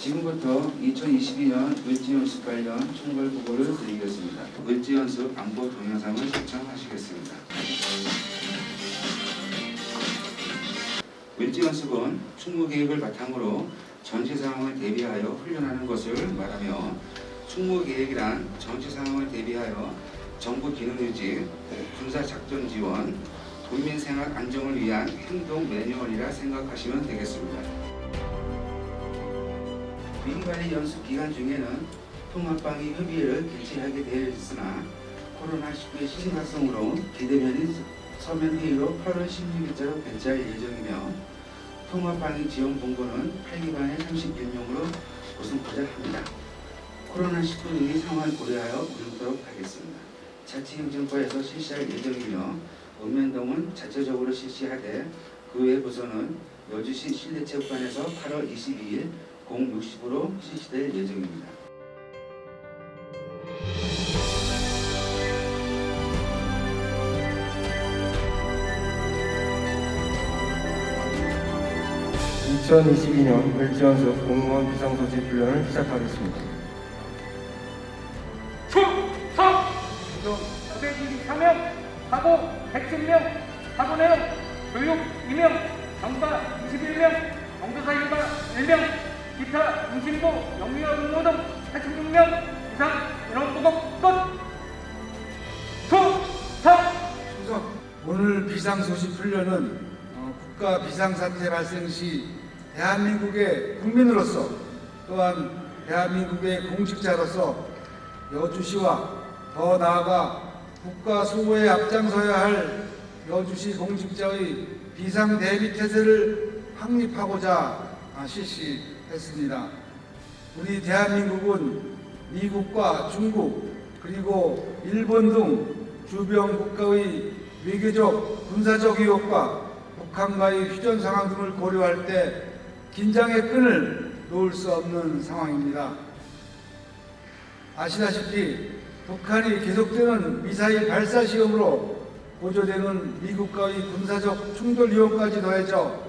지금부터 2022년 을지연습 관련 총괄 보고를 드리겠습니다. 을지연습 안보 동영상을 시청하시겠습니다. 을지연습은 충무 계획을 바탕으로 전시 상황을 대비하여 훈련하는 것을 말하며 충무 계획이란 전시 상황을 대비하여 정부 기능 유지, 군사 작전 지원, 국민 생활 안정을 위한 행동 매뉴얼이라 생각하시면 되겠습니다. 위기관리 연습 기간 중에는 통합방위 협의회를 개최하게 되어 있으나 코로나19의 심각성으로 비대면인 서면 회의로 8월 16일자로 개최할 예정이며 통합방위 지원 본부는 8기반의 31명으로 구성하자 합니다. 코로나19 등의 상황을 고려하여 운영토록 하겠습니다. 자치행정과에서 실시할 예정이며 읍면동은 자체적으로 실시하되 그 외 부서는 여주시 실내체육관에서 8월 22일 060으로 실시될 예정입니다. (2022년) 을지연습 공무원 비상소집 훈련을 시작하겠습니다. 충성! 구성 923명, 사고 110명, 사고 내용 교육 2명, 정가 21명, 정도사 일가 1명, 기타 응신부 영유아 등 86명 이상 인원 보고 끝! 충성! 우선 오늘 비상소식 훈련은 어, 국가 비상사태 발생 시 대한민국의 국민으로서 또한 대한민국의 공직자로서 여주시와 더 나아가 국가 수호에 앞장서야 할 여주시 공직자의 비상 대비 태세를 확립하고자 아, 실시 했습니다. 우리 대한민국은 미국과 중국 그리고 일본 등 주변 국가의 외교적, 군사적 위협과 북한과의 휴전 상황 등을 고려할 때 긴장의 끈을 놓을 수 없는 상황입니다. 아시다시피 북한이 계속되는 미사일 발사 시험으로 고조되는 미국과의 군사적 충돌 위험까지 더해져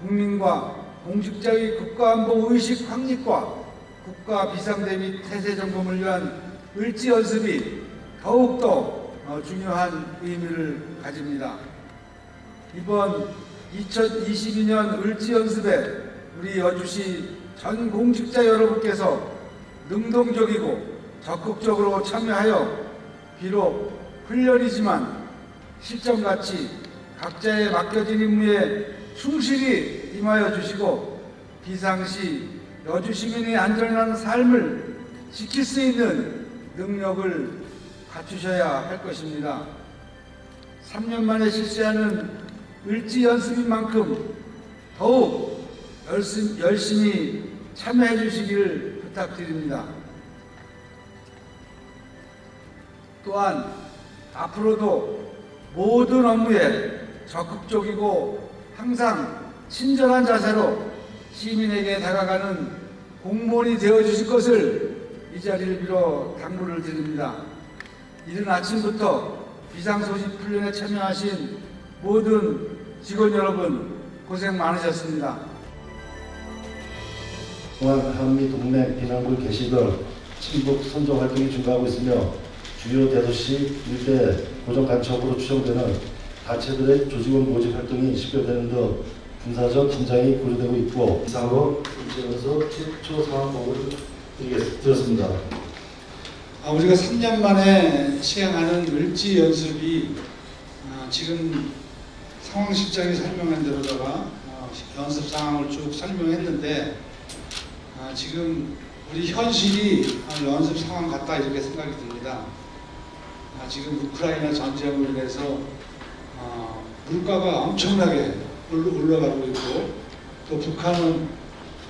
국민과 공직자의 국가안보 의식 확립과 국가 비상대비 태세 점검을 위한 을지 연습이 더욱더 어, 중요한 의미를 가집니다. 이번 2022년 을지 연습에 우리 여주시 전 공직자 여러분께서 능동적이고 적극적으로 참여하여 비록 훈련이지만 실전같이 각자의 맡겨진 임무에 충실히 임하여 주시고 비상시 여주 시민의 안전한 삶을 지킬 수 있는 능력을 갖추셔야 할 것입니다. 3년 만에 실시하는 을지 연습인 만큼 더욱 열심, 열심히 참여해 주시기를 부탁드립니다. 또한 앞으로도 모든 업무에 적극적이고 항상 친절한 자세로 시민에게 다가가는 공무원이 되어 주실 것을 이 자리를 빌어 당부를 드립니다. 이른 아침부터 비상소식 훈련에 참여하신 모든 직원 여러분 고생 많으셨습니다. 또한 한미 동맹 비난국 게시글 친북 선조 활동이 증가하고 있으며 주요 대도시 일대 고정 간첩으로 추정되는 단체들의 조직원 모집 활동이 시결되는 등 군사적 긴장이 고려되고 있고 이상으로 일제에서 최초 드리겠- 드렸습니다. 아, 우리가 3년 만에 시행하는 을지 연습이 아, 지금 상황 실장이 설명한 대로다가 어, 연습 상황을 쭉 설명했는데 아, 지금 우리 현실이 아, 연습 상황 같다 이렇게 생각이 듭니다. 아, 지금 우크라이나 전쟁으로 인해서 아, 물가가 엄청나게 올- 올라가고 있고 또 북한은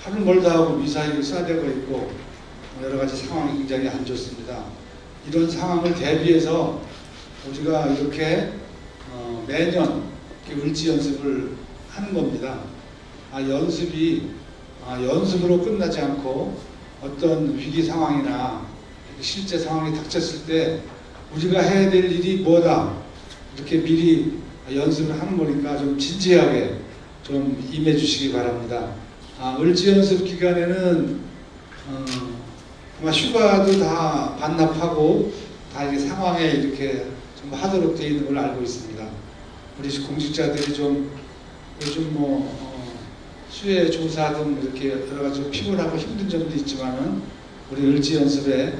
하루 멀다 하고 미사일을 쏴대고 있고 여러 가지 상황이 굉장히 안 좋습니다. 이런 상황을 대비해서 우리가 이렇게 어, 매년 이렇게 을지 연습을 하는 겁니다. 아, 연습이 아, 연습으로 끝나지 않고 어떤 위기 상황이나 실제 상황이 닥쳤을 때 우리가 해야 될 일이 뭐다 이렇게 미리 연습을 하는 거니까 좀 진지하게 좀 임해 주시기 바랍니다. 아, 을지 연습 기간에는 어, 아마 휴가도 다 반납하고 다 이게 상황에 이렇게 좀 하도록 되어 있는 걸로 알고 있습니다. 우리 공직자들이 좀 요즘 뭐 어, 수해 조사 등 이렇게 여러 가지 좀 피곤하고 힘든 점도 있지만은 우리 을지 연습에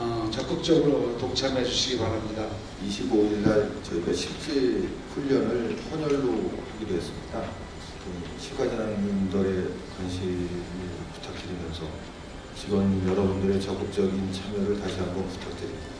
어, 적극적으로 동참해 주시기 바랍니다. 25일 날 저희가 실제 훈련을 헌혈로 하기로 했습니다. 그 시과장님들의 관심을 부탁드리면서 직원 여러분들의 적극적인 참여를 다시 한번 부탁드립니다.